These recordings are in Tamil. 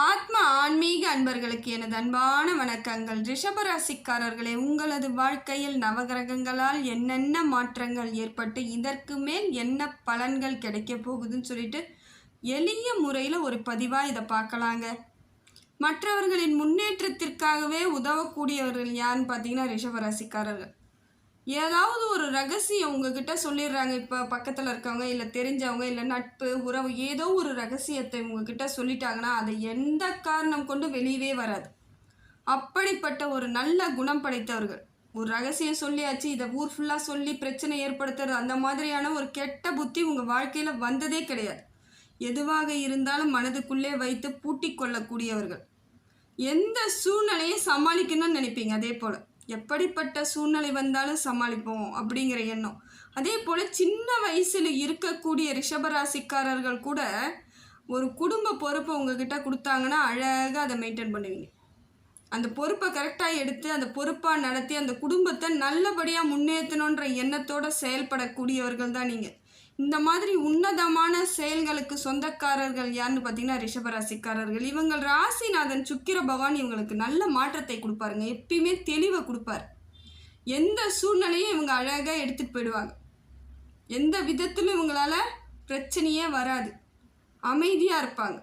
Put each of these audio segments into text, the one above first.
ஆத்ம ஆன்மீக அன்பர்களுக்கு எனது அன்பான வணக்கங்கள். ரிஷபராசிக்காரர்களே உங்களது வாழ்க்கையில் நவகிரகங்களால் என்னென்ன மாற்றங்கள் ஏற்பட்டு இதற்கு மேல் என்ன பலன்கள் கிடைக்க போகுதுன்னு சொல்லிட்டு எளிய முறையில் ஒரு பதிவாக இதை பார்க்கலாங்க. மற்றவர்களின் முன்னேற்றத்திற்காகவே உதவக்கூடியவர்கள் யாருன்னு பார்த்தீங்கன்னா ரிஷபராசிக்காரர்கள். ஏதாவது ஒரு ரகசியம் உங்ககிட்ட சொல்லிடுறாங்க. இப்போ பக்கத்தில் இருக்கவங்க இல்லை தெரிஞ்சவங்க இல்லை நட்பு உறவு ஏதோ ஒரு ரகசியத்தை உங்ககிட்ட சொல்லிட்டாங்கன்னா அதை எந்த காரணம் கொண்டு வெளியவே வராது. அப்படிப்பட்ட ஒரு நல்ல குணம் படைத்தவர்கள். ஒரு ரகசியம் சொல்லியாச்சு இதை ஊர் ஃபுல்லாக சொல்லி பிரச்சனை ஏற்படுத்துறது அந்த மாதிரியான ஒரு கெட்ட புத்தி உங்கள் வாழ்க்கையில் வந்ததே கிடையாது. எதுவாக இருந்தாலும் மனதுக்குள்ளே வைத்து பூட்டி கொள்ளக்கூடியவர்கள். எந்த சூழ்நிலையும் சமாளிக்கணும்னு நினைப்பீங்க? அதே போல். எப்படிப்பட்ட சூழ்நிலை வந்தாலும் சமாளிப்போம் அப்படிங்கிற எண்ணம். அதே போல் சின்ன வயசில் இருக்கக்கூடிய ரிஷபராசிக்காரர்கள் கூட ஒரு குடும்ப பொறுப்பை உங்ககிட்ட கொடுத்தாங்கன்னா அழகாக அதை மெயின்டைன் பண்ணுவீங்க. அந்த பொறுப்பை கரெக்டாக எடுத்து அந்த பொறுப்பாக நடத்தி அந்த குடும்பத்தை நல்லபடியாக முன்னேற்றணுன்ற எண்ணத்தோடு செயல்படக்கூடியவர்கள் தான் நீங்கள் இந்த மாதிரி உன்னதமான செயல்களுக்கு சொந்தக்காரர்கள் யாருன்னு பார்த்தீங்கன்னா ரிஷபராசிக்காரர்கள். இவங்கள் ராசிநாதன் சுக்கிர பகவான் இவங்களுக்கு நல்ல மாற்றத்தை கொடுப்பாருங்க. எப்பயுமே தெளிவை கொடுப்பார். எந்த சூழ்நிலையும் இவங்க அழகாக எடுத்துகிட்டு போயிடுவாங்க. எந்த விதத்திலும் இவங்களால பிரச்சனையே வராது. அமைதியாக இருப்பாங்க.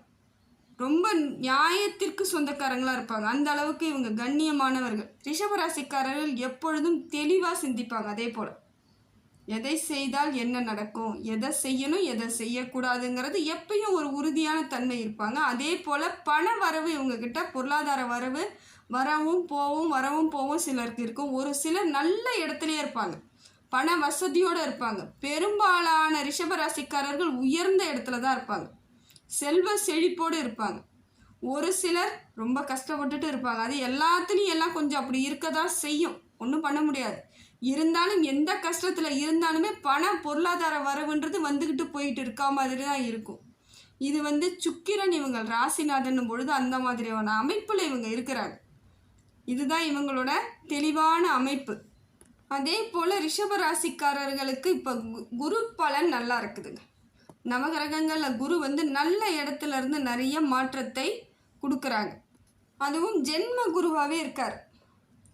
ரொம்ப நியாயத்திற்கு சொந்தக்காரங்களாக இருப்பாங்க. அந்த அளவுக்கு இவங்க கண்ணியமானவர்கள். ரிஷபராசிக்காரர்கள் எப்பொழுதும் தெளிவாக சிந்திப்பாங்க. அதே போல். எதை செய்தால் என்ன நடக்கும்? எதை செய்யணும் எதை செய்யக்கூடாதுங்கிறது எப்பயும் ஒரு உறுதியான தன்மை இருப்பாங்க. அதே போல் பண வரவு இவங்கக்கிட்ட பொருளாதார வரவு வரவும் போவும் வரவும் போவும் சிலருக்கு இருக்கும். ஒரு சிலர் நல்ல இடத்துலையே இருப்பாங்க. பண வசதியோடு இருப்பாங்க. பெரும்பாலான ரிஷபராசிக்காரர்கள் உயர்ந்த இடத்துல தான் இருப்பாங்க. செல்வ செழிப்போடு இருப்பாங்க. ஒரு சிலர் ரொம்ப கஷ்டப்பட்டுட்டு இருப்பாங்க. அது எல்லாத்துலேயும் எல்லாம் கொஞ்சம் அப்படி இருக்க தான் செய்யும். ஒன்றும் பண்ண முடியாது. இருந்தாலும் எந்த கஷ்டத்தில் இருந்தாலுமே பண பொருளாதார வரவுன்றது வந்துக்கிட்டு போயிட்டு இருக்கா மாதிரி தான் இருக்கும். இது வந்து சுக்கிரன் இவங்க ராசிநாதன் பொழுது அந்த மாதிரியான அமைப்பில் இவங்க இருக்கிறாங்க. இதுதான் இவங்களோட தெளிவான அமைப்பு. அதே போல் ரிஷப ராசிக்காரர்களுக்கு இப்போ குரு பலன் நல்லா இருக்குதுங்க. நவகிரகங்களில் குரு வந்து நல்ல இடத்துல இருந்து நிறைய மாற்றத்தை கொடுக்குறாங்க. அதுவும் ஜென்ம குருவாகவே இருக்கார்.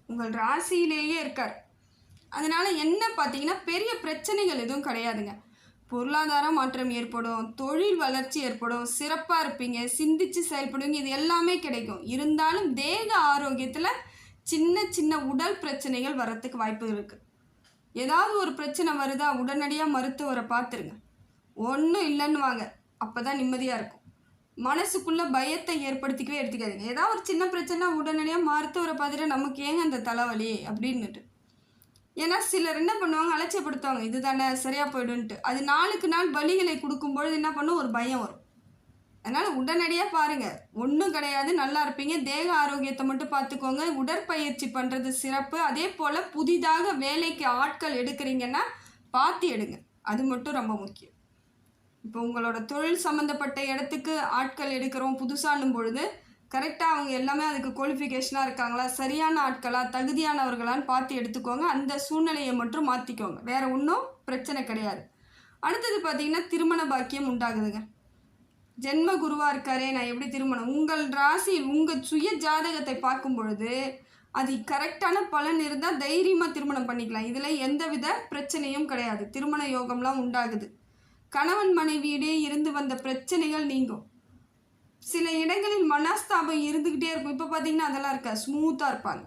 உங்கள் ராசியிலேயே இருக்கார். அதனால் என்ன பார்த்தீங்கன்னா பெரிய பிரச்சனைகள் எதுவும் கிடையாதுங்க. பொருளாதார மாற்றம் ஏற்படும் தொழில் வளர்ச்சி ஏற்படும் சிறப்பாக இருப்பீங்க சிந்திச்சு செயல்படுவீங்க இது எல்லாமே கிடைக்கும். இருந்தாலும் தேக ஆரோக்கியத்தில் சின்ன சின்ன உடல் பிரச்சனைகள் வரத்துக்கு வாய்ப்பு இருக்குது ஏதாவது ஒரு பிரச்சனை வருதா உடனடியாக மருத்துவரை பார்த்துருங்க. ஒன்றும் இல்லைன்னு வாங்க அப்போ தான் நிம்மதியாக இருக்கும். மனசுக்குள்ளே பயத்தை ஏற்படுத்திக்கவே எடுத்துக்காதீங்க. ஏதாவது ஒரு சின்ன பிரச்சனை உடனடியாக மருத்துவரை பார்த்துட்டு நமக்கு ஏங்க அந்த தலைவலி? அப்படின்னுட்டு. ஏன்னா சிலர் என்ன பண்ணுவாங்க? அலட்சியப்படுத்துவாங்க. இது தானே சரியாக போயிடும்ன்ட்டு. அது நாளுக்கு நாள் பலிகளை கொடுக்கும்பொழுது என்ன பண்ணும்? ஒரு பயம் வரும். அதனால் உடனடியாக பாருங்கள் ஒன்றும் கிடையாது. நல்லா இருப்பீங்க. தேக ஆரோக்கியத்தை மட்டும் பார்த்துக்கோங்க. உடற்பயிற்சி பண்ணுறது சிறப்பு. அதே போல் புதிதாக வேலைக்கு ஆட்கள் எடுக்கிறீங்கன்னா பார்த்து எடுங்க. அது மட்டும் ரொம்ப முக்கியம். இப்போ உங்களோட தொழில் சம்மந்தப்பட்ட இடத்துக்கு ஆட்கள் எடுக்கிறோம். புதுசானும் பொழுது கரெக்டாக அவங்க எல்லாமே அதுக்கு குவாலிஃபிகேஷனாக இருக்காங்களா? சரியான ஆட்களா? தகுதியானவர்களான்னு பார்த்து எடுத்துக்கோங்க. அந்த சூழ்நிலையை மட்டும் மாற்றிக்கோங்க வேறு ஒன்றும் பிரச்சனை கிடையாது. அடுத்தது பார்த்தீங்கன்னா திருமண பாக்கியம் உண்டாகுதுங்க. ஜென்ம குருவாக இருக்காரே நான் எப்படி திருமணம்? உங்கள் ராசியில் உங்கள் சுய ஜாதகத்தை பார்க்கும் பொழுது அது கரெக்டான பலன் இருந்தால் தைரியமாக திருமணம் பண்ணிக்கலாம். இதில் எந்தவித பிரச்சனையும் கிடையாது. திருமண யோகம்லாம் உண்டாகுது. கணவன் மனைவியிடையே இருந்து வந்த பிரச்சனைகள் நீங்கும். சில இடங்களில் மனஸ்தாபம் இருந்துக்கிட்டே இருக்கும். இப்போ பார்த்தீங்கன்னா அதெல்லாம் இருக்கா? ஸ்மூத்தாக இருப்பாங்க.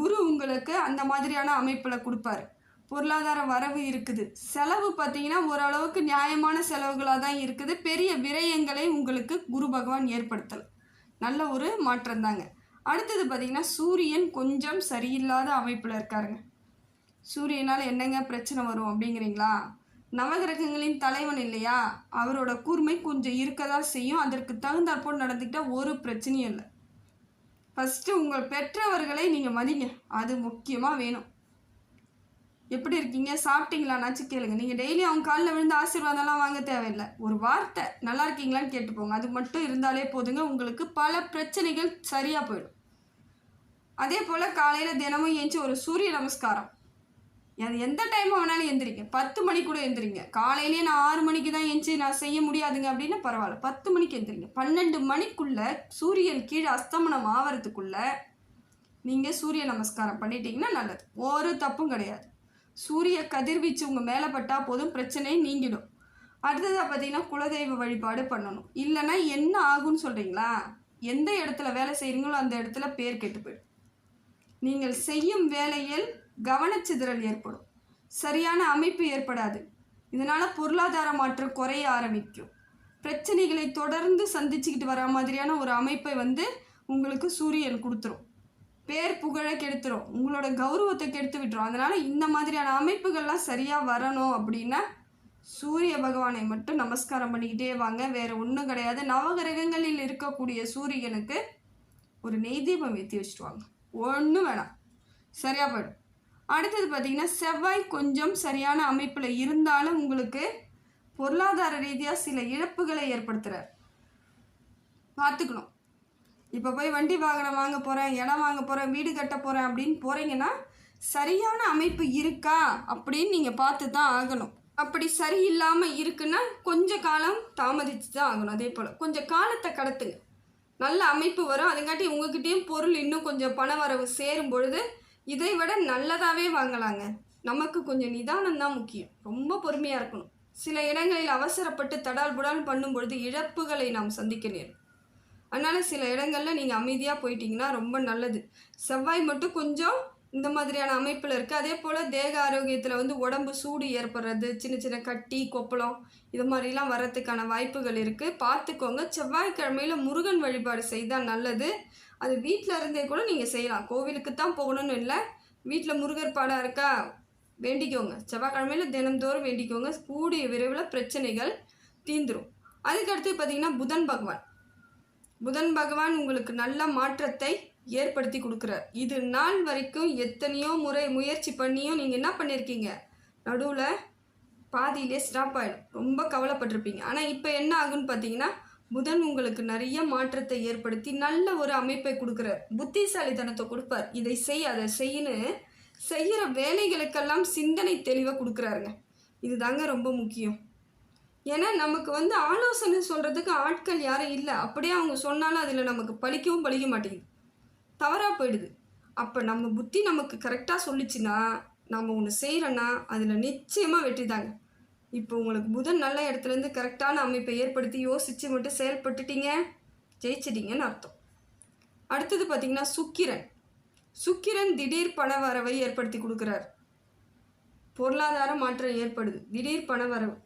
குரு உங்களுக்கு அந்த மாதிரியான அமைப்பில் கொடுப்பாரு. பொருளாதார வரவு இருக்குது. செலவு பார்த்தீங்கன்னா ஓரளவுக்கு நியாயமான செலவுகளாக தான் இருக்குது. பெரிய விரயங்களை உங்களுக்கு குரு பகவான் ஏற்படுத்தலாம் நல்ல ஒரு மாற்றம் தாங்க. அடுத்தது பார்த்திங்கன்னா சூரியன் கொஞ்சம் சரியில்லாத அமைப்பில் இருக்காருங்க. சூரியனால் என்னங்க பிரச்சனை வரும் அப்படிங்கிறீங்களா? நவகிரகங்களின் தலைவன் இல்லையா? அவரோட கூர்மை கொஞ்சம் இருக்கதா செய்யும். அதற்கு தகுந்தாற்போல் நடந்துக்கிட்டால் ஒரு பிரச்சனையும் இல்லை. ஃபஸ்ட்டு உங்கள் பெற்றவர்களை நீங்கள் மதிங்க. அது முக்கியமாக வேணும். எப்படி இருக்கீங்க? சாப்பிட்டீங்களான்னாச்சும் கேளுங்க. நீங்கள் டெய்லி அவங்க காலில் விழுந்து ஆசீர்வாதம்லாம் வாங்க தேவையில்லை. ஒரு வார்த்தை நல்லா இருக்கீங்களான்னு கேட்டுப்போங்க. அது மட்டும் இருந்தாலே போதுங்க. உங்களுக்கு பல பிரச்சனைகள் சரியாக போயிடும். அதே போல் காலையில் தினமும் ஏஞ்சி ஒரு சூரிய நமஸ்காரம். அது எந்த டைமும் வேணாலும் எந்திரிங்க. பத்து மணி கூட எந்திரிங்க. காலையிலேயே நான் ஆறு மணிக்கு தான் எந்திச்சு நான் செய்ய முடியாதுங்க அப்படின்னா பரவாயில்ல. பத்து மணிக்கு எந்திரிங்க. பன்னெண்டு மணிக்குள்ள சூரியன் கீழே அஸ்தமனம் ஆவறதுக்குள்ள நீங்கள் சூரிய நமஸ்காரம் பண்ணிட்டீங்கன்னா நல்லது. ஒரு தப்பும் கிடையாது. சூரிய கதிர்வீச்சு உங்கள் மேலே பட்டால் போதும். பிரச்சனை நீங்கிடும். அடுத்ததாக பார்த்தீங்கன்னா குலதெய்வ வழிபாடு பண்ணணும். இல்லைன்னா என்ன ஆகும்னு சொல்கிறீங்களா எந்த இடத்துல வேலை செய்கிறீங்களோ அந்த இடத்துல பேர் கெட்டு போயிடும். நீங்கள் செய்யும் வேலையில் கவனச்சிதறல் ஏற்படும். சரியான அமைப்பு ஏற்படாது. இதனால் பொருளாதார மாற்றம் குறைய ஆரம்பிக்கும். பிரச்சனைகளை தொடர்ந்து சந்திச்சுக்கிட்டு வர மாதிரியான ஒரு அமைப்பை வந்து உங்களுக்கு சூரியன் கொடுத்துரும். பேர் புகழை கெடுத்துரும். உங்களோட கௌரவத்தை கெடுத்து விட்டுரும். அதனால் இந்த மாதிரியான அமைப்புகள்லாம் சரியாக வரணும் அப்படின்னா சூரிய பகவானை மட்டும் நமஸ்காரம் பண்ணிக்கிட்டே வாங்க. வேறு ஒன்றும் கிடையாது. நவகிரகங்களில் இருக்கக்கூடிய சூரியனுக்கு ஒரு நெய்தீபம் ஏற்றி வச்சுட்டு வாங்க. ஒன்றும் வேணாம். சரியாக போயிடும். அடுத்தது பார்த்திங்கன்னா செவ்வாய் கொஞ்சம் சரியான அமைப்பில் இருந்தாலும் உங்களுக்கு பொருளாதார ரீதியாக சில இழப்புகளை ஏற்படுத்துகிறார் பார்த்துக்கணும். இப்போ போய் வண்டி வாகனம் வாங்க போகிறேன் இடம் வாங்க போகிறேன் வீடு கட்ட போகிறேன் அப்படின்னு போகிறீங்கன்னா சரியான அமைப்பு இருக்கா அப்படின்னு நீங்கள் பார்த்து தான் ஆகணும். அப்படி சரியில்லாமல் இருக்குன்னா கொஞ்ச காலம் தாமதித்து தான் ஆகணும். அதே போல் கொஞ்சம் காலத்தை கடத்துங்க. நல்ல அமைப்பு வரும். அதுங்காட்டி உங்ககிட்டேயும் பொருள் இன்னும் கொஞ்சம் பண வரவு சேரும் பொழுது இதை விட நல்லதாகவே வாங்கலாங்க. நமக்கு கொஞ்சம் நிதானம் தான் முக்கியம். ரொம்ப பொறுமையாக இருக்கணும். சில இடங்களில் அவசரப்பட்டு தடால் புடால் பண்ணும்பொழுது இழப்புகளை நாம் சந்திக்க நேரும். அதனால் சில இடங்களில் நீங்கள் அமைதியாக போயிட்டீங்கன்னா ரொம்ப நல்லது. செவ்வாய் மட்டும் கொஞ்சம் இந்த மாதிரியான அமைப்பில் இருக்குது அதே போல் தேக ஆரோக்கியத்தில் வந்து உடம்பு சூடு ஏற்படுறது சின்ன சின்ன கட்டி கொப்பளம் இது மாதிரிலாம் வர்றதுக்கான வாய்ப்புகள் இருக்குது பார்த்துக்கோங்க. செவ்வாய்க்கிழமையில் முருகன் வழிபாடு செய்தால் நல்லது. அது வீட்டில் இருந்தே கூட நீங்கள் செய்யலாம். கோவிலுக்கு தான் போகணும்னு இல்லை. வீட்டில் முருகர் பாடம் இருக்கா? வேண்டிக்கோங்க. செவ்வாய்க்கிழமையில் தினந்தோறும் வேண்டிக்கோங்க. கூடிய விரைவில் பிரச்சனைகள் தீந்துரும் அதுக்கடுத்து பார்த்தீங்கன்னா புதன் பகவான். புதன் பகவான் உங்களுக்கு நல்ல மாற்றத்தை ஏற்படுத்தி கொடுக்குறார். இது நாள் வரைக்கும் எத்தனையோ முறை முயற்சி பண்ணியும் நீங்கள் என்ன பண்ணியிருக்கீங்க நடுவில் பாதியிலே ஸ்டாப் ஆகிடும் ரொம்ப கவலைப்பட்டிருப்பீங்க. ஆனால் இப்போ என்ன ஆகுன்னு பார்த்தீங்கன்னா புதன் உங்களுக்கு நிறைய மாற்றத்தை ஏற்படுத்தி நல்ல ஒரு அமைப்பை கொடுக்குறார் புத்திசாலித்தனத்தை கொடுப்பார். இதை செய் அதை செய்யன்னு செய்கிற வேலைகளுக்கெல்லாம் சிந்தனை தெளிவாக கொடுக்குறாருங்க. இதுதாங்க ரொம்ப முக்கியம். ஏன்னா நமக்கு வந்து ஆலோசனை சொல்கிறதுக்கு ஆட்கள் யாரும் இல்லை. அப்படியே அவங்க சொன்னாலும் அதில் நமக்கு பழிக்கவும் பழிக்க மாட்டேங்குது. தவறாக போயிடுது. அப்போ நம்ம புத்தி நமக்கு கரெக்டாக சொல்லிச்சுன்னா நம்ம ஒன்று செய்கிறோன்னா அதில் நிச்சயமாக வெற்றி தாங்க. இப்போ உங்களுக்கு புதன் நல்ல இடத்துலேருந்து கரெக்டான அமைப்பை ஏற்படுத்தி யோசித்து மட்டும் செயல்பட்டுட்டீங்க. ஜெயிச்சிட்டீங்கன்னு அர்த்தம். அடுத்தது பார்த்திங்கன்னா சுக்கிரன். சுக்கிரன் திடீர் பண வரவை ஏற்படுத்தி கொடுக்குறார். பொருளாதார மாற்றம் ஏற்படுது. திடீர் பண வரவு.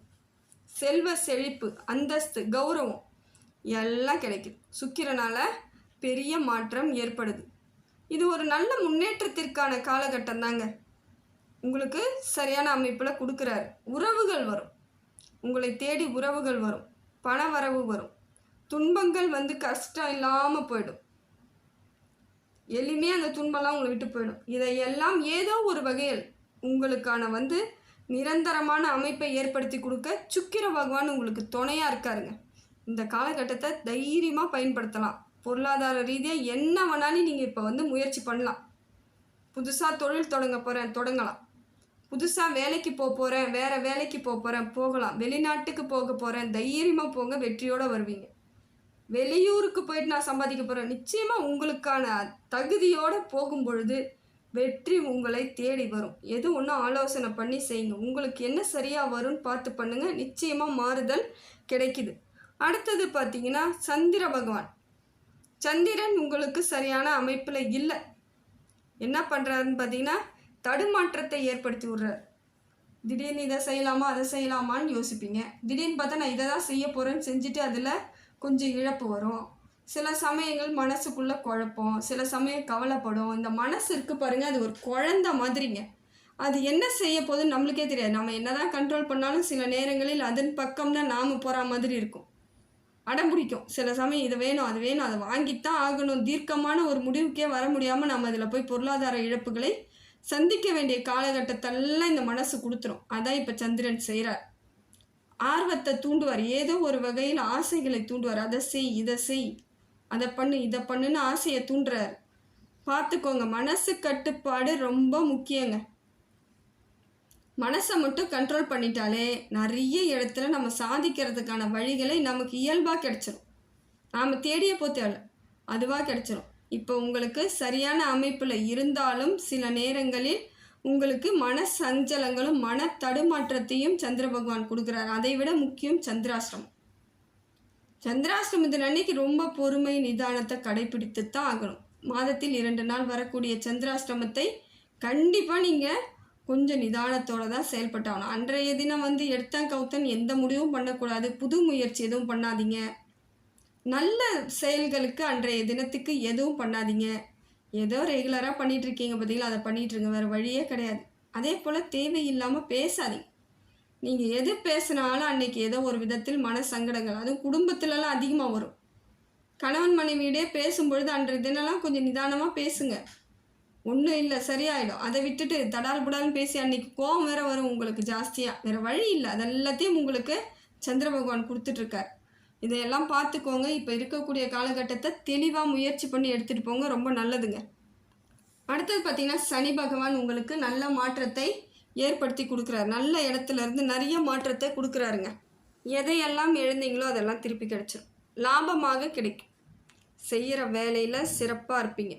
செல்வ செழிப்பு அந்தஸ்து கௌரவம் எல்லாம் கிடைக்குது. சுக்கிரனால் பெரிய மாற்றம் ஏற்படுது. இது ஒரு நல்ல முன்னேற்றத்திற்கான காலகட்டம் தாங்க உங்களுக்கு சரியான அமைப்பில் கொடுக்குறாரு. உறவுகள் வரும். உங்களை தேடி உறவுகள் வரும். பண வரவு வரும். துன்பங்கள் வந்து கஷ்டம் இல்லாமல் போயிடும். எளிமையாக அந்த துன்பம்லாம் உங்களை விட்டு போயிடும். இதையெல்லாம் ஏதோ ஒரு வகையில் உங்களுக்கான வந்து நிரந்தரமான அமைப்பை ஏற்படுத்தி கொடுக்க சுக்கிர பகவான் உங்களுக்கு துணையாக இருக்காருங்க. இந்த காலகட்டத்தை தைரியமாக பயன்படுத்தலாம். பொருளாதார ரீதியாக என்ன வேணாலும் நீங்கள் இப்போ வந்து முயற்சி பண்ணலாம். புதுசாக தொழில் தொடங்க போகிறேன் தொடங்கலாம். புதுசாக வேலைக்கு போக போகிறேன் வேறு வேலைக்கு போக போகிறேன் போகலாம். வெளிநாட்டுக்கு போக போகிறேன் தைரியமாக போங்க வெற்றியோடு வருவீங்க. வெளியூருக்கு போயிட்டு நான் சம்பாதிக்க போகிறேன் நிச்சயமாக உங்களுக்கான தகுதியோடு போகும் பொழுது வெற்றி உங்களை தேடி வரும். எது ஒன்றும் ஆலோசனை பண்ணி செய்யுங்க. உங்களுக்கு என்ன சரியாக வரும்னு பார்த்து பண்ணுங்கள் நிச்சயமாக மாறுதல் கிடைக்குது. அடுத்தது பார்த்தீங்கன்னா சந்திர பகவான். சந்திரன் உங்களுக்கு சரியான அமைப்பில் இல்லை. என்ன பண்ணுறாருன்னு பார்த்தீங்கன்னா தடுமாற்றத்தை ஏற்படுத்தி விடுறார் திடீர்னு இதை செய்யலாமா அதை செய்யலாமான்னு யோசிப்பீங்க. திடீர்னு பார்த்தா நான் இதை தான் செய்ய போகிறேன்னு செஞ்சுட்டு அதில் கொஞ்சம் இழப்பு வரும். சில சமயங்கள் மனசுக்குள்ளே குழப்பம் சில சமயம் கவலைப்படும். இந்த மனசு இருக்குது பாருங்கள் அது ஒரு குழந்த மாதிரிங்க. அது என்ன செய்ய போகுதுன்னு நம்மளுக்கே தெரியாது. நம்ம என்ன தான் கண்ட்ரோல் பண்ணாலும் சில நேரங்களில் அதன் பக்கம் தான் நாம் போகிற மாதிரி இருக்கும். அடம் பிடிக்கும். சில சமயம் இது வேணும் அது வேணும் அதை வாங்கித்தான் ஆகணும். தீர்க்கமான ஒரு முடிவுக்கே வர முடியாமல் நம்ம அதில் போய் பொருளாதார இழப்புகளை சந்திக்க வேண்டிய காலகட்டத்தெல்லாம் இந்த மனசு கொடுத்துரும். அதான் இப்போ சந்திரன் செய்கிறார் ஆர்வத்தை தூண்டுவார். ஏதோ ஒரு வகையில் ஆசைகளை தூண்டுவார். அதை செய் இதை செய். அதை பண்ணு இதை பண்ணுன்னு ஆசையை தூண்டுறாரு. பார்த்துக்கோங்க மனசு கட்டுப்பாடு ரொம்ப முக்கியங்க. மனசை மட்டும் கண்ட்ரோல் பண்ணிட்டாலே நிறைய இடத்துல நம்ம சாதிக்கிறதுக்கான வழிகளை நமக்கு இயல்பாக கிடச்சிரும். நாம் தேடிய போத்தேல அதுவாக கிடச்சிரும். இப்போ உங்களுக்கு சரியான அமைப்பில் இருந்தாலும் சில நேரங்களில் உங்களுக்கு மன சஞ்சலங்களும் மன தடுமாற்றத்தையும் சந்திர பகவான் கொடுக்குறாரு. அதை விட முக்கியம் சந்திராஷ்டிரமம் சந்திராஷ்டிரமத்தின் அன்னைக்கு ரொம்ப பொறுமை நிதானத்தை கடைபிடித்து தான் ஆகணும். மாதத்தில் இரண்டு நாள் வரக்கூடிய சந்திராஷ்டிரமத்தை கண்டிப்பாக நீங்கள் கொஞ்சம் நிதானத்தோடு தான் செயல்பட்டாகணும். அன்றைய தினம் வந்து எடுத்தன் கவுத்தன் எந்த முடிவும் பண்ணக்கூடாது புது முயற்சி எதுவும் பண்ணாதீங்க. நல்ல செயல்களுக்கு அன்றைய தினத்துக்கு எதுவும் பண்ணாதீங்க. ஏதோ ரெகுலராக பண்ணிட்டு இருக்கீங்க பார்த்தீங்களா அதை பண்ணிகிட்ருங்க வேறு வழியே கிடையாது. அதே போல் தேவையில்லாமல் பேசாதீங்க. நீங்கள் எது பேசினாலும் அன்றைக்கி ஏதோ ஒரு விதத்தில் மன சங்கடங்கள் அதுவும் குடும்பத்துலலாம் அதிகமாக வரும். கணவன் மனைவியிடையே பேசும்பொழுது அன்றைய தினம்லாம் கொஞ்சம் நிதானமாக பேசுங்க. ஒன்றும் இல்லை சரியாயிடும். அதை விட்டுட்டு தடால் புடால்னு பேசி அன்னைக்கு கோவம் வேறு வரும். உங்களுக்கு ஜாஸ்தியாக வேறு வழி இல்லை. அது எல்லாத்தையும் உங்களுக்கு சந்திர பகவான் கொடுத்துட்ருக்கார் இதையெல்லாம் பார்த்துக்கோங்க. இப்போ இருக்கக்கூடிய காலகட்டத்தை தெளிவாக முயற்சி பண்ணி எடுத்துகிட்டு போங்க. ரொம்ப நல்லதுங்க. அடுத்தது பார்த்தீங்கன்னா சனி பகவான் உங்களுக்கு நல்ல மாற்றத்தை ஏற்படுத்தி கொடுக்குறாரு. நல்ல இடத்துல இருந்து நிறைய மாற்றத்தை கொடுக்குறாருங்க. எதையெல்லாம் எழுந்தீங்களோ அதெல்லாம் திருப்பி கிடச்சிடும் லாபமாக கிடைக்கும். செய்கிற வேலையில் சிறப்பாக இருப்பீங்க.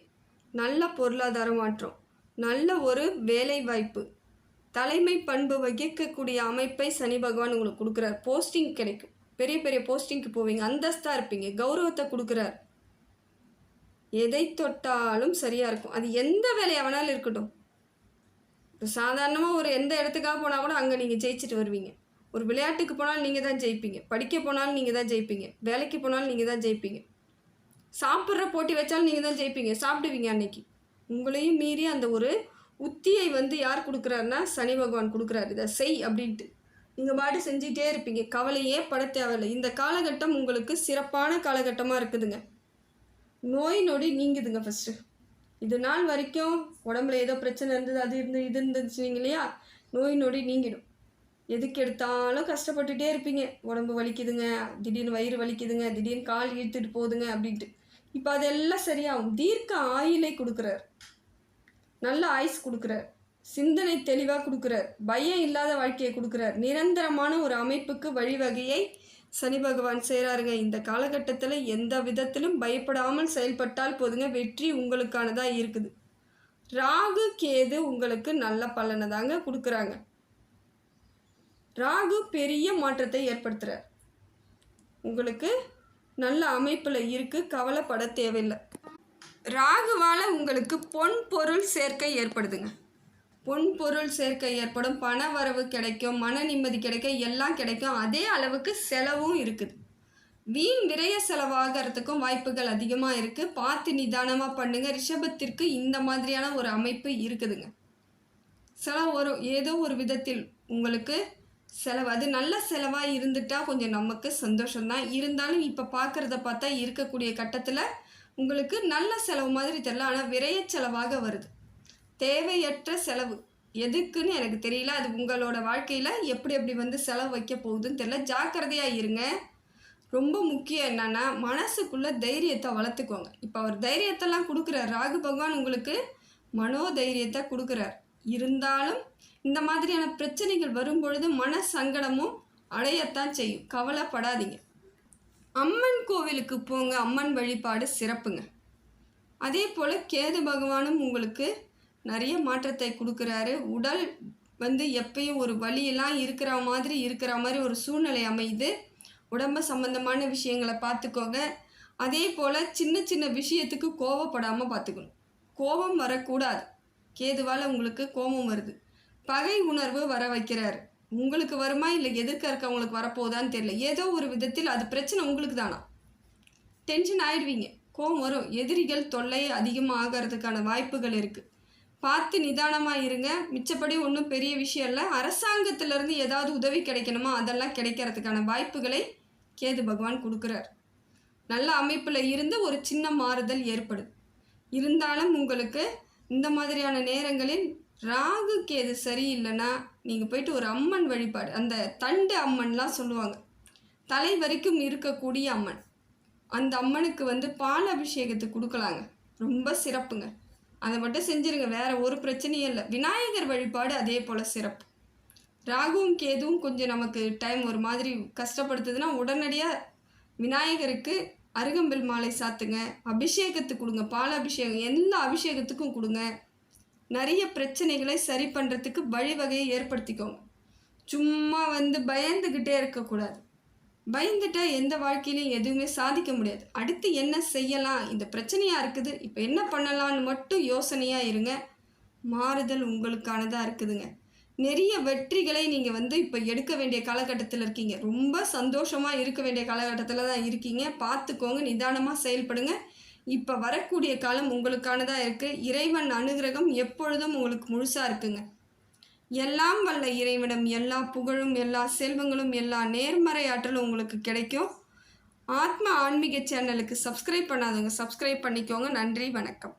நல்ல பொருளாதார மாற்றம். நல்ல ஒரு வேலை வாய்ப்பு தலைமை பண்பு வகிக்கக்கூடிய அமைப்பை சனி பகவான் உங்களுக்கு கொடுக்குறார். போஸ்டிங் கிடைக்கும். பெரிய பெரிய போஸ்டிங்க்கு போவீங்க. அந்தஸ்தாக இருப்பீங்க. கௌரவத்தை கொடுக்குறார் எதை தொட்டாலும் சரியாக இருக்கும். அது எந்த வேலையாக வேணாலும் இருக்கட்டும் சாதாரணமாக ஒரு எந்த இடத்துக்காக போனால் கூட அங்கே நீங்கள் ஜெயிச்சுட்டு வருவீங்க. ஒரு விளையாட்டுக்கு போனாலும் நீங்கள் தான் ஜெயிப்பீங்க. படிக்க போனாலும் நீங்கள் தான் ஜெயிப்பீங்க. வேலைக்கு போனாலும் நீங்கள் தான் ஜெயிப்பீங்க. சாப்பிட்ற போட்டி வச்சாலும் நீங்கள் தான் ஜெயிப்பீங்க. சாப்பிடுவீங்க அன்னைக்கு. உங்களையும் மீறி அந்த ஒரு உத்தியை வந்து யார் கொடுக்குறாருன்னா சனி பகவான் கொடுக்குறாரு. இதை செய் அப்படின்ட்டு. நீங்கள் பாட்டு செஞ்சிட்டே இருப்பீங்க. கவலையே பட தேவையில்லை. இந்த காலகட்டம் உங்களுக்கு சிறப்பான காலகட்டமாக இருக்குதுங்க. நோய் நொடி நீங்குதுங்க ஃபஸ்ட்டு இது நாள் வரைக்கும் உடம்புல ஏதோ பிரச்சனை இருந்தது அது இருந்து இது இருந்துச்சுங்க இல்லையா? நோய் நொடி நீங்கிடும். எதுக்கு எடுத்தாலும் கஷ்டப்பட்டுட்டே இருப்பீங்க. உடம்பு வலிக்குதுங்க திடீர்னு வயிறு வலிக்குதுங்க திடீர்னு கால் இழுத்துட்டு போகுதுங்க அப்படின்ட்டு. இப்போ அதெல்லாம் சரியாகும். தீர்க்க ஆயுளை கொடுக்குறார். நல்ல ஆயுஸ் கொடுக்குறார். சிந்தனை தெளிவாக கொடுக்குறார். பயம் இல்லாத வாழ்க்கையை கொடுக்குறார். நிரந்தரமான ஒரு அமைப்புக்கு வழிவகையை சனி பகவான் செய்கிறாருங்க இந்த காலகட்டத்தில் எந்த விதத்திலும் பயப்படாமல் செயல்பட்டால் போதுங்க. வெற்றி உங்களுக்கானதாக இருக்குது. ராகு கேது உங்களுக்கு நல்ல பலனை தாங்க கொடுக்குறாங்க. ராகு பெரிய மாற்றத்தை ஏற்படுத்துகிறார் உங்களுக்கு நல்ல அமைப்பில் இருக்குது கவலைப்பட தேவையில்லை. ராகுவால் உங்களுக்கு பொன் பொருள் சேர்க்கை ஏற்படுதுங்க. பொன் பொருள் சேர்க்கை ஏற்படும் பண வரவு கிடைக்கும் மன நிம்மதி கிடைக்கும் எல்லாம் கிடைக்கும். அதே அளவுக்கு செலவும் இருக்குது. வீண் விரைய செலவாகிறதுக்கும் வாய்ப்புகள் அதிகமாக இருக்குது பார்த்து நிதானமாக பண்ணுங்கள் ரிஷபத்திற்கு இந்த மாதிரியான ஒரு அமைப்பு இருக்குதுங்க. செலவு வரும் ஏதோ ஒரு விதத்தில் உங்களுக்கு செலவு. அது நல்ல செலவாக இருந்துட்டால் கொஞ்சம் நமக்கு சந்தோஷம்தான். இருந்தாலும் இப்போ பார்க்குறத பார்த்தா இருக்கக்கூடிய கட்டத்தில் உங்களுக்கு நல்ல செலவு மாதிரி தெரியல. ஆனால் விரைய செலவாக வருது. தேவையற்ற செலவு. எதுக்குன்னு எனக்கு தெரியல. அது உங்களோட வாழ்க்கையில் எப்படி எப்படி வந்து செலவு வைக்க போகுதுன்னு தெரியல. ஜாக்கிரதையாக இருங்க. ரொம்ப முக்கியம் என்னென்னா மனசுக்குள்ள தைரியத்தை வளர்த்துக்கோங்க. இப்போ அவர் தைரியத்தெல்லாம் கொடுக்குறார். ராகு பகவான் உங்களுக்கு மனோ தைரியத்தை கொடுக்குறார். இருந்தாலும் இந்த மாதிரியான பிரச்சனைகள் வரும்பொழுது மன சங்கடமும் அடையத்தான் செய்யும். கவலைப்படாதீங்க. அம்மன் கோவிலுக்கு போங்க. அம்மன் வழிபாடு சிறப்புங்க. அதே போல் கேது பகவானும் உங்களுக்கு நிறைய மாற்றத்தை கொடுக்குறாரு. உடல் வந்து எப்பயும் ஒரு வழியெல்லாம் இருக்கிற மாதிரி இருக்கிற மாதிரி ஒரு சூழ்நிலை அமையுது. உடம்பு சம்மந்தமான விஷயங்களை பார்த்துக்கோங்க. அதே போல் சின்ன சின்ன விஷயத்துக்கு கோவப்படாமல் பார்த்துக்கணும். கோபம் வரக்கூடாது. கேதுவால் உங்களுக்கு கோபம் வருது. பகை உணர்வு வர வைக்கிறாரு. உங்களுக்கு வருமா இல்லை எதிர்க்க இருக்கவங்களுக்கு வரப்போகுதான்னு தெரியல. ஏதோ ஒரு விதத்தில் அது பிரச்சனை உங்களுக்கு தானா? டென்ஷன் ஆயிடுவீங்க. கோவம் வரும். எதிரிகள் தொல்லை அதிகமாக ஆகிறதுக்கான வாய்ப்புகள் இருக்குது பார்த்து நிதானமாக இருங்க. மிச்சப்படி ஒன்றும் பெரிய விஷயம் இல்லை. அரசாங்கத்திலேருந்து ஏதாவது உதவி கிடைக்கணுமா? அதெல்லாம் கிடைக்கிறதுக்கான வாய்ப்புகளை கேது பகவான் கொடுக்குறார். நல்ல அமைப்பில் இருந்து ஒரு சின்ன மாறுதல் ஏற்படுது இருந்தாலும் உங்களுக்கு இந்த மாதிரியான நேரங்களில் ராகு கேது சரியில்லைன்னா நீங்கள் போயிட்டு ஒரு அம்மன் வழிபாடு அந்த தண்டு அம்மன்லாம் சொல்லுவாங்க. தலை வரைக்கும் இருக்கக்கூடிய அம்மன். அந்த அம்மனுக்கு வந்து பால் அபிஷேகத்தை கொடுக்கலாங்க. ரொம்ப சிறப்புங்க. அதை மட்டும் செஞ்சுருங்க வேறு ஒரு பிரச்சனையும் இல்லை. விநாயகர் வழிபாடு அதே போல் சிறப்பு. ராகுவும் கேதுவும் கொஞ்சம் நமக்கு டைம் ஒரு மாதிரி கஷ்டப்படுத்துதுன்னா உடனடியாக விநாயகருக்கு அருகம்பில் மாலை சாத்துங்க அபிஷேகத்துக்கு கொடுங்க பால் அபிஷேகம் எல்லா அபிஷேகத்துக்கும் கொடுங்க. நிறைய பிரச்சனைகளை சரி பண்ணுறதுக்கு வழிவகையை ஏற்படுத்திக்கோங்க. சும்மா வந்து பயந்துக்கிட்டே இருக்கக்கூடாது. பயந்துட்டா எந்த வாழ்க்கையிலையும் எதுவுமே சாதிக்க முடியாது. அடுத்து என்ன செய்யலாம்? இந்த பிரச்சனையாக இருக்குது. இப்போ என்ன பண்ணலான்னு மட்டும் யோசனையாக இருங்க. மாறுதல் உங்களுக்கானதாக இருக்குதுங்க. நிறைய வெற்றிகளை நீங்கள் வந்து இப்போ எடுக்க வேண்டிய காலகட்டத்தில் இருக்கீங்க. ரொம்ப சந்தோஷமாக இருக்க வேண்டிய காலகட்டத்தில் தான் இருக்கீங்க. பார்த்துக்கோங்க நிதானமாக செயல்படுங்க. இப்போ வரக்கூடிய காலம் உங்களுக்கானதாக இருக்குது இறைவன் அனுகிரகம் எப்பொழுதும் உங்களுக்கு முழுசாக இருக்குங்க. எல்லாம் வல்ல இறைவிடம் எல்லா புகழும் எல்லா செல்வங்களும் எல்லா நேர்மறை ஆற்றலும் உங்களுக்கு கிடைக்கும். ஆத்ம ஆன்மீக சேனலுக்கு சப்ஸ்கிரைப் பண்ணாதவங்க சப்ஸ்கிரைப் பண்ணிக்கோங்க. நன்றி வணக்கம்.